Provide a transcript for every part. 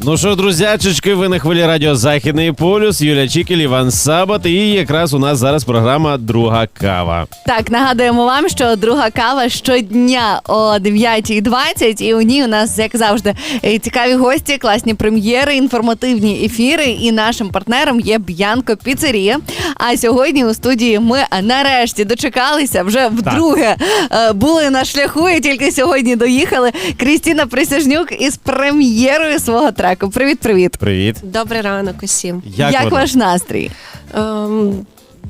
Ну що, друзячечки, ви на хвилі радіо Західний полюс, Юля Чікель, Іван Сабат, і якраз у нас зараз програма Друга кава. Так, нагадуємо вам, що друга кава щодня о 9.20, і у ній у нас, як завжди, е, цікаві гості, класні прем'єри, інформативні ефіри. І нашим партнером є Б'янко Піцерія. А сьогодні у студії ми нарешті дочекалися вже вдруге е, були на шляху і тільки сьогодні доїхали. Крістіна Присяжнюк із прем'єрою свого треку. Привіт, привіт. Привіт. Добрий ранок усім. Як, Як ваш настрій? Ем,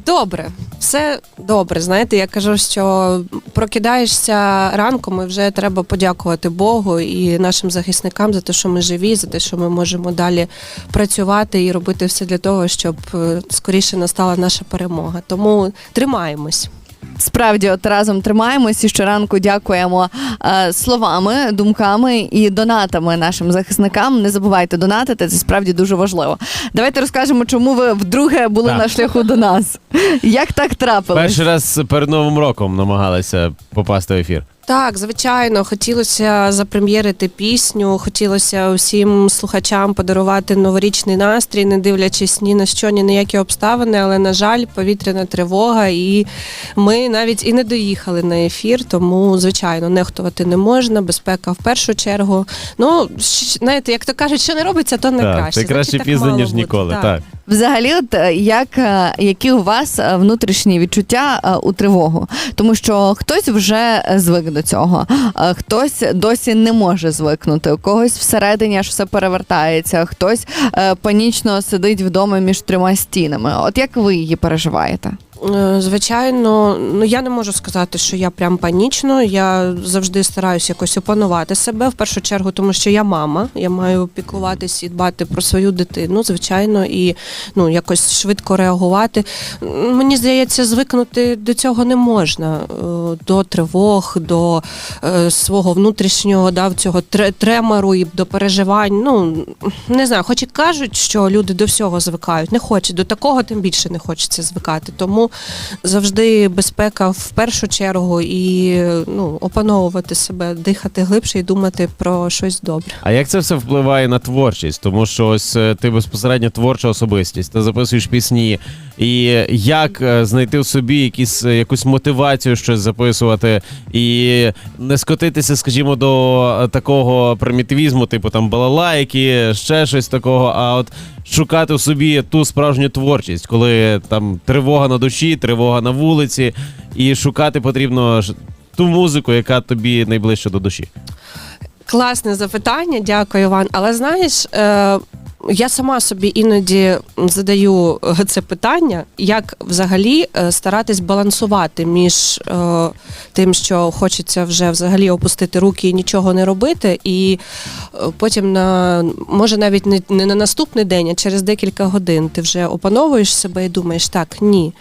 добре, все добре. Знаєте, я кажу, що прокидаєшся ранком і вже треба подякувати Богу і нашим захисникам за те, що ми живі, за те, що ми можемо далі працювати і робити все для того, щоб е, скоріше настала наша перемога. Тому тримаємось. Справді, от разом тримаємось і щоранку дякуємо е, словами, думками і донатами нашим захисникам. Не забувайте донатити, це справді дуже важливо. Давайте розкажемо, чому ви вдруге були Так. на шляху до нас. Як так трапилось? Перший раз перед Новим роком намагалися попасти в ефір. Так, звичайно, хотілося запрем'єрити пісню, хотілося усім слухачам подарувати новорічний настрій, не дивлячись ні на що, ні на які обставини. Але на жаль, повітряна тривога, і ми навіть і не доїхали на ефір. Тому, звичайно, нехтувати не можна. Безпека в першу чергу. Ну знаєте, як то кажуть, що не робиться, то не Так, краще. це краще пізно, ніж бути. ніколи. Так. Взагалі, от е, як е, які у вас е, внутрішні відчуття у тривогу? Тому що хтось вже звик до цього, хтось досі не може звикнути. У когось всередині аж все перевертається, хтось панічно сидить вдома між трьома стінами. От як ви її переживаєте? Е, Звичайно, ну я не можу сказати, що я прям панічно. Я завжди стараюся якось опанувати себе в першу чергу, тому що я мама. Я маю піклуватись і дбати про свою дитину, звичайно, і ну якось швидко реагувати. Мені здається, звикнути до цього не можна. е, До тривог, до е, свого внутрішнього да, цього тремору і до переживань. Ну не знаю, хоч і кажуть, що люди до всього звикають. Не хочуть до такого, тим більше не хочеться звикати. Тому завжди безпека в першу чергу і ну, опановувати себе, дихати глибше і думати про щось добре. А як це все впливає на творчість? Тому що ось е, ти безпосередньо творча особистість, ти записуєш пісні. І як е, знайти в собі якісь, е, якусь мотивацію щось записувати і не скотитися, скажімо, до такого примітивізму, типу там балалайки, ще щось такого, а от шукати в собі ту справжню творчість, коли там тривога на душі, тривога на вулиці, і шукати потрібно ту музику, яка тобі найближче до душі. Класне запитання, дякую, Іван. Але знаєш, е, я сама собі іноді задаю е, це питання, як взагалі е, старатись балансувати між е, тим, що хочеться вже взагалі опустити руки і нічого не робити, і е, потім на може навіть не, не на наступний день, а через декілька годин ти вже опановуєш себе і думаєш, так, ні.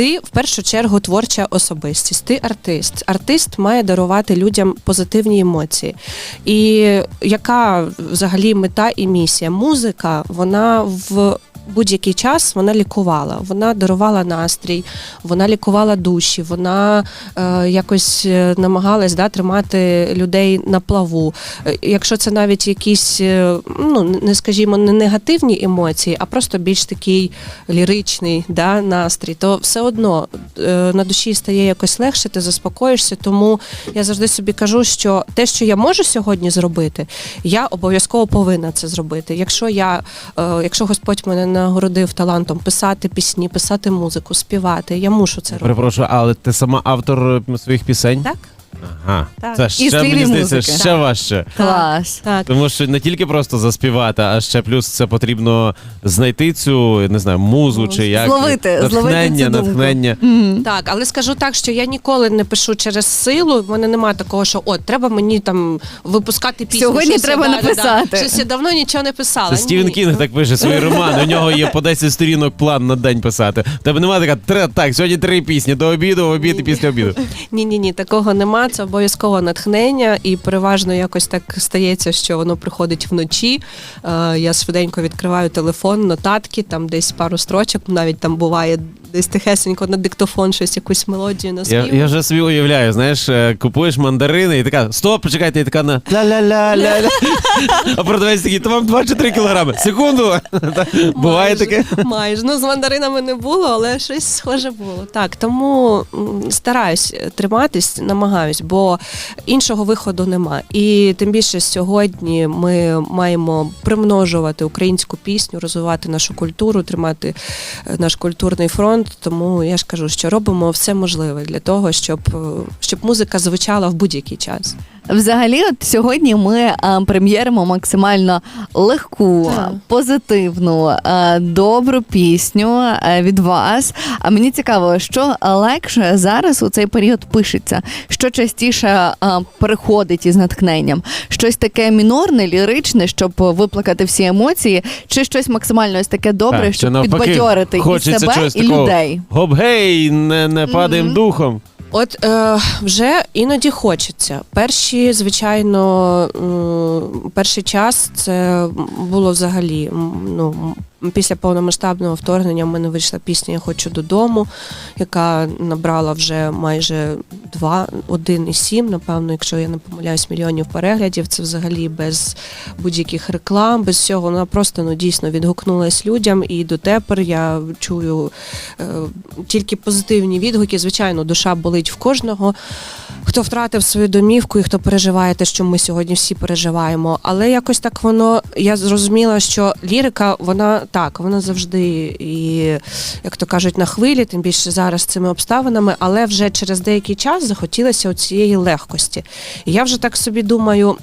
Ти в першу чергу творча особистість, ти артист. Артист має дарувати людям позитивні емоції. І яка взагалі мета і місія? Музика, вона в будь-який час вона лікувала, вона дарувала настрій, вона лікувала душі, вона е, якось е, намагалась да, тримати людей на плаву. Е, Якщо це навіть якісь, е, ну не скажімо, не негативні емоції, а просто більш такий ліричний да, настрій, то все одно е, на душі стає якось легше, ти заспокоїшся. Тому я завжди собі кажу, що те, що я можу сьогодні зробити, я обов'язково повинна це зробити. Якщо я, е, якщо Господь мене нагородив талантом писати пісні, писати музику, співати, я мушу це робити. Перепрошую, але ти сама автор е, своїх пісень? Так? Ага. Так. Це І ще стилі мені здається, музики. ще важче. Клас. Так. Тому що не тільки просто заспівати, а ще плюс це потрібно знайти цю, не знаю, музу чи як Зловити, зловити натхнення, цю думку. натхнення. Так, але скажу так, що я ніколи не пишу через силу. В мене немає такого, що от треба мені там випускати пісню. Сьогодні щось я- треба да, да, да. написати. Щось я давно нічого не писала. Це Стівен Ні. Кінг так пише свої романи. У нього є по 10 сторінок план на день писати. В Тебе немає така «Тре- так, сьогодні три пісні до обіду, в обід і після обіду. Ні, ні, ні, такого нема. Це обов'язково натхнення, і переважно якось так стається, що воно приходить вночі. Е, я швиденько відкриваю телефон, нотатки, там десь пару строчок, навіть там буває десь тихесенько на диктофон щось, якусь мелодію на Я, я вже собі уявляю, знаєш, е, купуєш мандарини і така, стоп, почекайте, і така на ля-ля-ля-ля. А продавець такий, то вам 2 чи 3 кілограми. Секунду. Буває таке. Майже. Ну, з мандаринами не було, але щось схоже було. Так, тому стараюсь триматись, намагаюсь, бо іншого виходу нема. І тим більше сьогодні ми маємо примножувати українську пісню, розвивати нашу культуру, тримати е, наш культурний фронт. Тому я ж кажу, що робимо все можливе для того, щоб, е, щоб музика звучала в будь-який час. Взагалі, от сьогодні ми а, прем'єримо максимально легку, Так. позитивну, а, добру пісню а, від вас. А мені цікаво, що легше зараз у цей період пишеться, що частіше а, приходить із натхненням, щось таке мінорне, ліричне, щоб виплакати всі емоції, чи щось максимально ось таке добре, Так, щоб навпаки, підбадьорити і себе, і такого. людей. Гоп, гей, не, не падаємо духом. От е, вже іноді хочеться. Перші, звичайно, е, перший час це було взагалі. Ну, після повномасштабного вторгнення в мене вийшла пісня Я хочу додому, яка набрала вже майже 2, 1,7, напевно, якщо я не помиляюсь, мільйонів переглядів. Це взагалі без будь-яких реклам, без всього. Вона просто ну дійсно відгукнулась людям. І дотепер я чую е, тільки позитивні відгуки. Звичайно, душа болить в кожного. Хто втратив свою домівку і хто переживає те, що ми сьогодні всі переживаємо. Але якось так воно я зрозуміла, що лірика, вона так, вона завжди і, як то кажуть, на хвилі, тим більше зараз цими обставинами, але вже через деякий час захотілося цієї легкості. І я вже так собі думаю,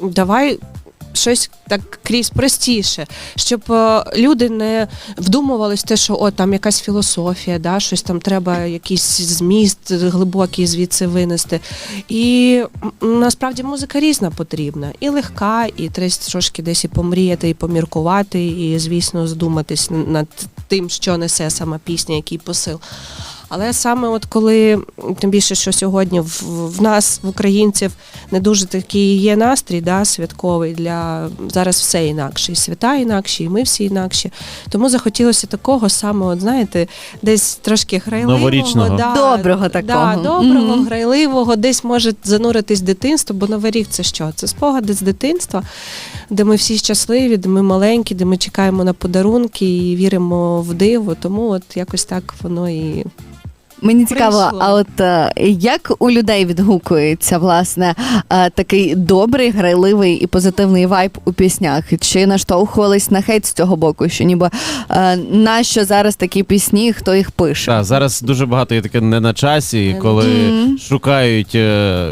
давай. Щось так крізь простіше, щоб е, люди не вдумувались те, що о, там якась філософія, да, щось там треба, якийсь зміст глибокий звідси винести. І насправді музика різна потрібна. І легка, і треба трошки десь і помріяти, і поміркувати, і, звісно, здуматись над тим, що несе сама пісня, який посил. Але саме от коли, тим більше, що сьогодні в, в нас, в українців, не дуже такий є настрій, да, святковий для зараз все інакше, і свята інакші, і ми всі інакші. Тому захотілося такого саме, от знаєте, десь трошки грайливого, Новорічного. Доброго такого. Да, доброго, Мгм. грайливого, десь може зануритись дитинство, бо новий рік це що? Це спогади з дитинства, де ми всі щасливі, де ми маленькі, де ми чекаємо на подарунки і віримо в диво. Тому от якось так воно і Мені цікаво, Прийшло. а от е, як у людей відгукується власне е, такий добрий, грайливий і позитивний вайб у піснях? Чи наштовхувались на хейт з цього боку? Що ніби е, нащо зараз такі пісні, хто їх пише? Так, зараз дуже багато є таке не на часі, коли Мгм. шукають. е,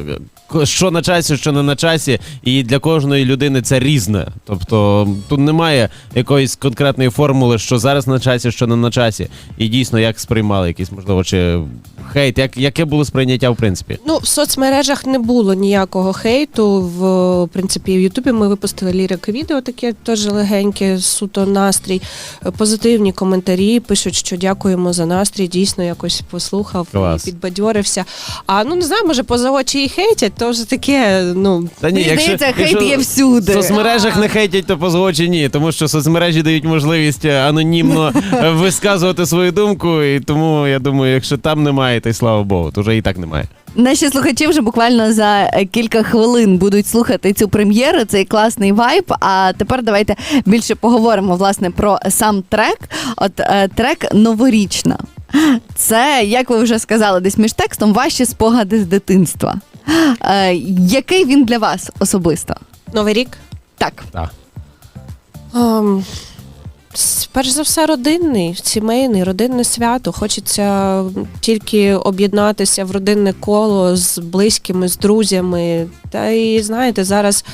Що на часі, що не на часі, і для кожної людини це різне. Тобто тут немає якоїсь конкретної формули, що зараз на часі, що не на часі. І дійсно, як сприймали якісь, можливо, чи хейт, як, яке було сприйняття в принципі? Ну, в соцмережах не було ніякого хейту. В принципі, в Ютубі ми випустили лірики відео, таке теж легеньке, суто настрій. Позитивні коментарі пишуть, що дякуємо за настрій. Дійсно, якось послухав Клас. і підбадьорився. А ну не знаю, може поза очі і хейтять, то вже таке. Ну Та Мені здається, хейт є всюди. В соцмережах не хейтять, то позгочі ні, тому що соцмережі дають можливість е, анонімно е, висказувати свою думку, і тому я думаю, якщо там немає, то й слава Богу, то вже і так немає. Наші слухачі вже буквально за е, кілька хвилин будуть слухати цю прем'єру, цей класний вайб. А тепер давайте більше поговоримо власне про сам трек. От е, трек новорічна. Це, як ви вже сказали, десь між текстом ваші спогади з дитинства. Е, який він для вас особисто? новий рік. Так, Так. Ем, С- Перш за все, родинний, сімейний, родинне свято. Хочеться тільки об'єднатися в родинне коло з близькими, з друзями. Та і знаєте, зараз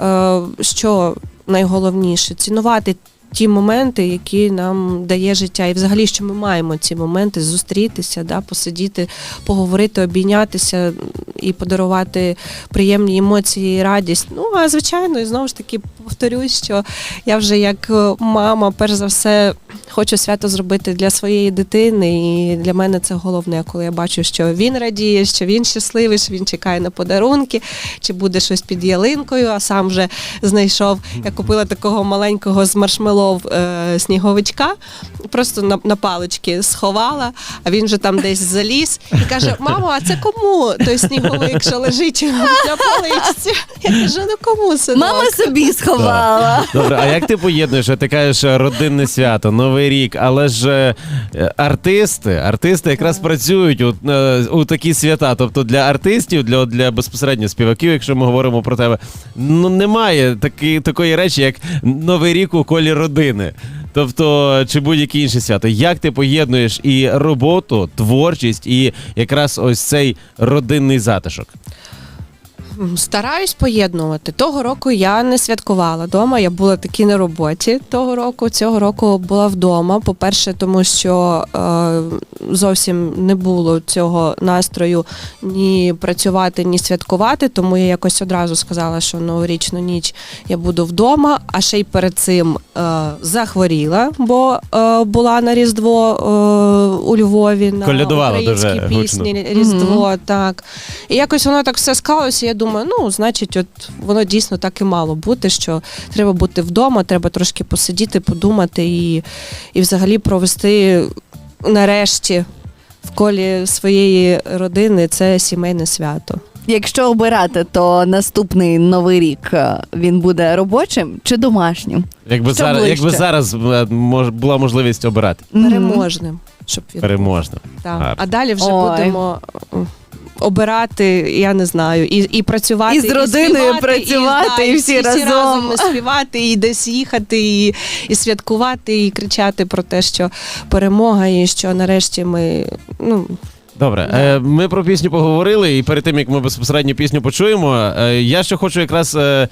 е, що найголовніше цінувати. Ті моменти, які нам дає життя, і взагалі, що ми маємо ці моменти зустрітися, да, посидіти, поговорити, обійнятися і подарувати приємні емоції і радість. Ну а звичайно, і знову ж таки повторюсь, що я вже як е, мама, перш за все, хочу свято зробити для своєї дитини, і для мене це головне, коли я бачу, що він радіє, що він щасливий, що він чекає на подарунки, чи буде щось під ялинкою, а сам вже знайшов. Я купила такого маленького з маршмелов е, сніговичка, просто на, на палички сховала, а він вже там десь заліз і каже: Мамо, а це кому той сніговик, що лежить на паличці? Я кажу, ну кому синок? Мама собі сховала. Добре, а як ти поєднуєш? Ти кажеш е, родинне свято, новий рік, але ж е, артисти, артисти якраз працюють у, е, у такі свята. Тобто для артистів, для, для безпосередньо співаків, якщо ми говоримо про тебе, ну немає таки, такої речі, як новий рік у колі родини. Тобто, чи будь-які інші свято. Як ти поєднуєш і роботу, творчість, і якраз ось цей родинний затишок? Стараюсь поєднувати. Того року я не святкувала вдома. Я була таки на роботі того року. Цього року була вдома. По-перше, тому що е, зовсім не було цього настрою ні працювати, ні святкувати. Тому я якось одразу сказала, що новорічну ніч я буду вдома. А ще й перед цим е, захворіла, бо е, була на Різдво е, у Львові на Колядувала дуже українські гучно. пісні Різдво. Так. І якось воно так все склалося. Я думаю, ну, значить, от воно дійсно так і мало бути, що треба бути вдома, треба трошки посидіти, подумати і, і взагалі провести нарешті в колі своєї родини це сімейне свято. Якщо обирати, то наступний новий рік е, він буде робочим чи домашнім? Якби Що зараз, якби зараз е, мож, була можливість обирати Переможним, щоб він переможно. Так. Гарно. А далі вже Ой. будемо. Обирати, я не знаю, і, і працювати, І з родиною співати, працювати, і, і всі разом. разом співати, і десь їхати, і, і святкувати, і кричати про те, що перемога, і що нарешті ми ну Добре, е, ми про пісню поговорили, і перед тим як ми безпосередньо пісню почуємо, е, я ще хочу якраз. е,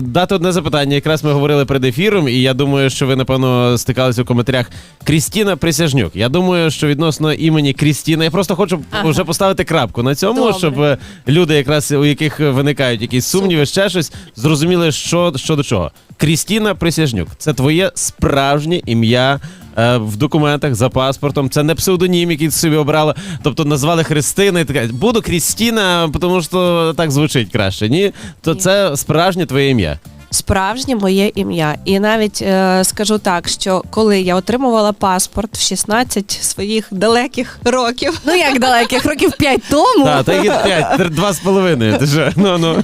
Дати одне запитання. Якраз ми говорили перед ефіром, і я думаю, що ви напевно стикалися у коментарях. Крістіна Присяжнюк. Я думаю, що відносно імені Крістіна, я просто хочу Ага. вже поставити крапку на цьому, Добре. щоб е, люди, якраз у яких виникають якісь сумніви, ще щось, зрозуміли, що, що до чого. Крістіна Присяжнюк це твоє справжнє ім'я. Е, В документах за паспортом це не псевдонім, який ти собі обрала. Тобто назвали Христина і така буду Крістіна, тому що так звучить краще. Ні, то це справжнє твоє ім'я. Справжнє моє ім'я. І навіть е, скажу так, що коли я отримувала паспорт в 16 своїх далеких років, Ну як далеких років п'ять тому. Так, так і п'ять, два з половиною. Ти ж ну ну.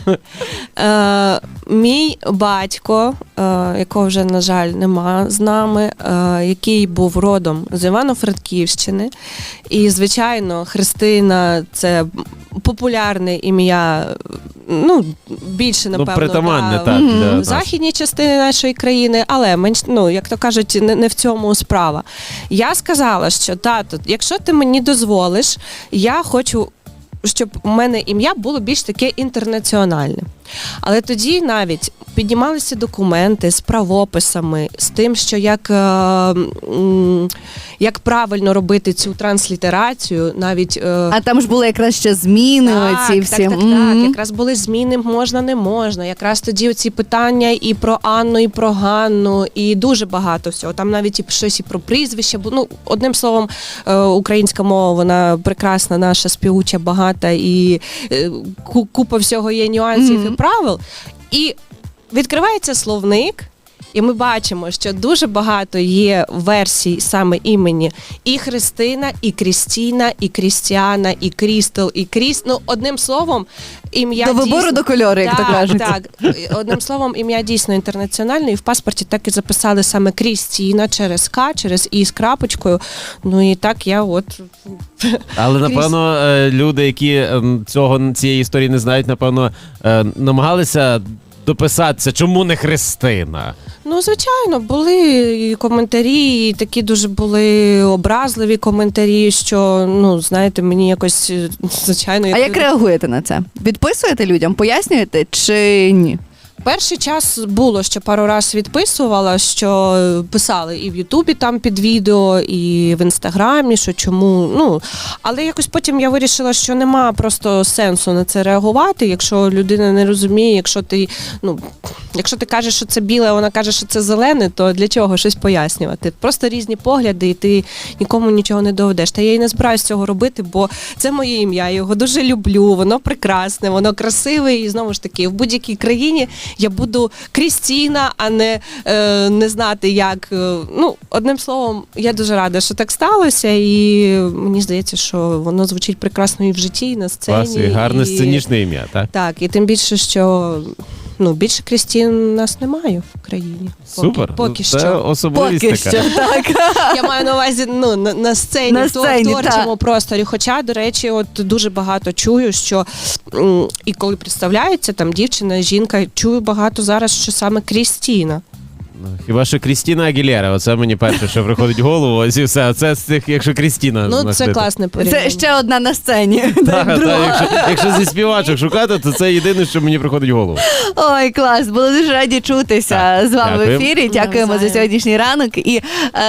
Е, мій батько, е, якого вже, на жаль, нема з нами, е, який був родом з Івано-Франківщини. І, звичайно, Христина це популярне ім'я. Ну, більше, Ну, напевно, притаманне, да, так, для нас. західній частині нашої країни, але менш, ну, як то кажуть, не, не в цьому справа. Я сказала, що тато, якщо ти мені дозволиш, я хочу щоб у мене ім'я було більш таке інтернаціональне. Але тоді навіть піднімалися документи з правописами, з тим, що як, е, як правильно робити цю транслітерацію, навіть е, А там ж були якраз ще зміни. оці всі. так, так, Мгм. так. Якраз були зміни, можна, не можна. Якраз тоді оці питання і про Анну, і про Ганну, і дуже багато всього. Там навіть і щось і про прізвище. Ну одним словом, е, українська мова вона прекрасна, наша співуча, багата, і е, купа всього є нюансів Мгм. і правил. І відкривається словник. І ми бачимо, що дуже багато є версій саме імені і Христина, і Крістіна, і Крістіана, і Крістел, і Кріст. Ну, одним словом, ім'я До вибору дійсно- до кольору, як то так, кажуть. Так, одним словом, ім'я дійсно інтернаціональне, і в паспорті так і записали саме Крістіна через К, через І з крапочкою. Ну і так я от Але напевно е, люди, які ем, цього цієї історії не знають, напевно, е, намагалися дописатися? Чому не Христина? Ну, звичайно, були і коментарі, і такі дуже були образливі коментарі, що ну знаєте, мені якось е, звичайно. А як реагуєте на це? Відписуєте людям, пояснюєте чи ні? Перший час було, що пару раз відписувала, що писали і в Ютубі там під відео, і в інстаграмі, що чому. Ну але якось потім я вирішила, що нема просто сенсу на це реагувати. Якщо людина не розуміє, якщо ти ну якщо ти кажеш, що це біле, вона каже, що це зелене, то для чого щось пояснювати? Просто різні погляди, і ти нікому нічого не доведеш. Та я і не збираюсь цього робити, бо це моє ім'я. Я його дуже люблю. Воно прекрасне, воно красиве, і знову ж таки, в будь-якій країні я буду Крістіна, а не, е, не знати, як. е, Ну, одним словом, я дуже рада, що так сталося, і мені здається, що воно звучить прекрасно і в житті, і на сцені. Клас, і гарне і- сценічне ім'я, так? Так, і тим більше, що ну, більше Крістін у нас немає в країні. Поки, Супер. Поки Це що. особливість Поки така. що так. Я маю на увазі ну, на, на сцені, На сцені, в творчому просторі. Хоча, до речі, от дуже багато чую, що м, і коли представляється там дівчина, жінка, чую багато зараз, що саме Крістіна. Хіба що Крістіна Агілєра, оце мені перше, що приходить в голову, ось і все. Оце з тих, якщо Крістіна. Ну, це класне порівняння. Це ще одна на сцені. Так, так, якщо, якщо зі співачок шукати, то це єдине, що мені приходить в голову. Ой, клас, було дуже раді чутися Так, з вами в дякую. ефірі. Дякуємо за Навзаєм. сьогоднішній ранок. І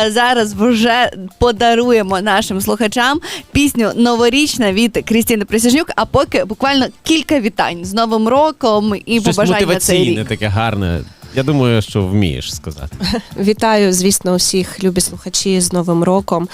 е, зараз вже подаруємо нашим слухачам пісню новорічна від Крістіни Присяжнюк. А поки буквально кілька вітань з Новим роком і Щось побажань на цей мотиваційне, рік. таке гарне. Я думаю, що вмієш сказати. Вітаю, звісно, всіх любі слухачі з Новим роком.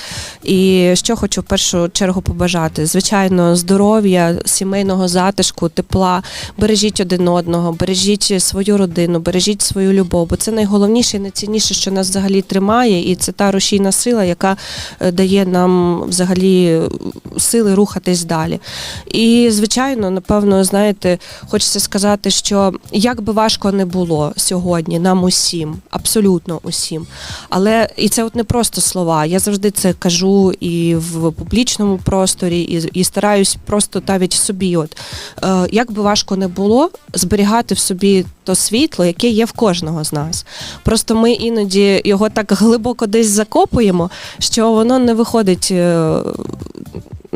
І що хочу в першу чергу побажати: звичайно, здоров'я, сімейного затишку, тепла. Бережіть один одного, бережіть свою родину, бережіть свою любов. Бо це найголовніше і найцінніше, що нас взагалі тримає, і це та рушійна сила, яка е, дає нам взагалі сили рухатись далі. І звичайно, напевно, знаєте, хочеться сказати, що як би важко не було сьогодні, нам усім, абсолютно усім. Але і це от не просто слова. Я завжди це кажу і в публічному просторі, і, і стараюсь просто навіть собі. От е, як би важко не було, зберігати в собі то світло, яке є в кожного з нас. Просто ми іноді його так глибоко десь закопуємо, що воно не виходить. е,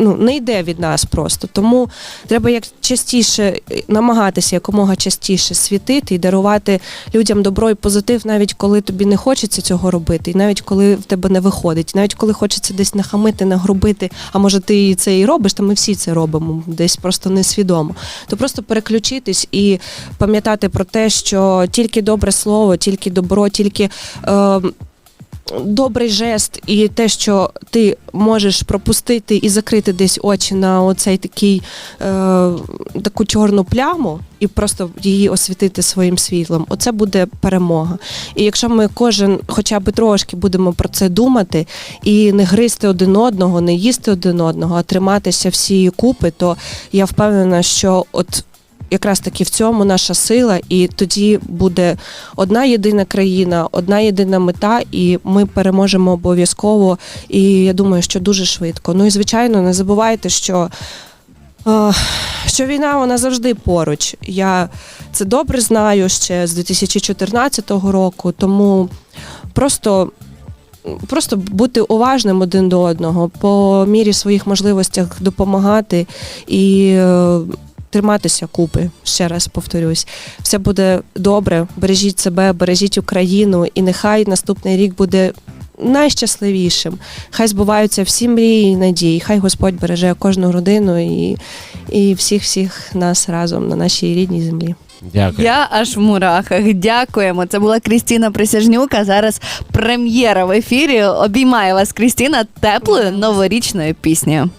Ну, не йде від нас просто. Тому треба як частіше е, намагатися якомога частіше світити і дарувати людям добро і позитив, навіть коли тобі не хочеться цього робити, і навіть коли в тебе не виходить, навіть коли хочеться десь нахамити, нагрубити, а може ти це і робиш, то ми всі це робимо, десь просто несвідомо. То просто переключитись і пам'ятати про те, що тільки добре слово, тільки добро, тільки. Е, Добрий жест і те, що ти можеш пропустити і закрити десь очі на оцей такий е, таку чорну пляму, і просто її освітити своїм світлом. Оце буде перемога. І якщо ми кожен хоча б трошки будемо про це думати і не гризти один одного, не їсти один одного, а триматися всієї купи, то я впевнена, що от. Якраз таки в цьому наша сила, і тоді буде одна єдина країна, одна єдина мета, і ми переможемо обов'язково. І я думаю, що дуже швидко. Ну і звичайно, не забувайте, що. е, Що війна вона завжди поруч. Я це добре знаю ще з 2014 року, тому просто, просто бути уважним один до одного, по мірі своїх можливостях допомагати і е, триматися купи. Ще раз повторюсь. Все буде добре. Бережіть себе, бережіть Україну, і нехай наступний рік буде. Найщасливішим. Хай збуваються всі мрії і надії. Хай Господь береже кожну родину і, і всіх всіх нас разом на нашій рідній землі. Дякую. Я аж в мурахах. Дякуємо. Це була Крістіна Присяжнюк. А зараз прем'єра в ефірі. Обіймає вас Крістіна теплою новорічною піснею.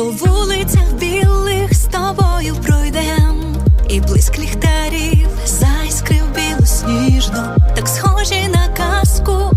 По вулицях білих з тобою пройдем, і блиск ліхтарів зайскрив білу сніжно, так схожі на казку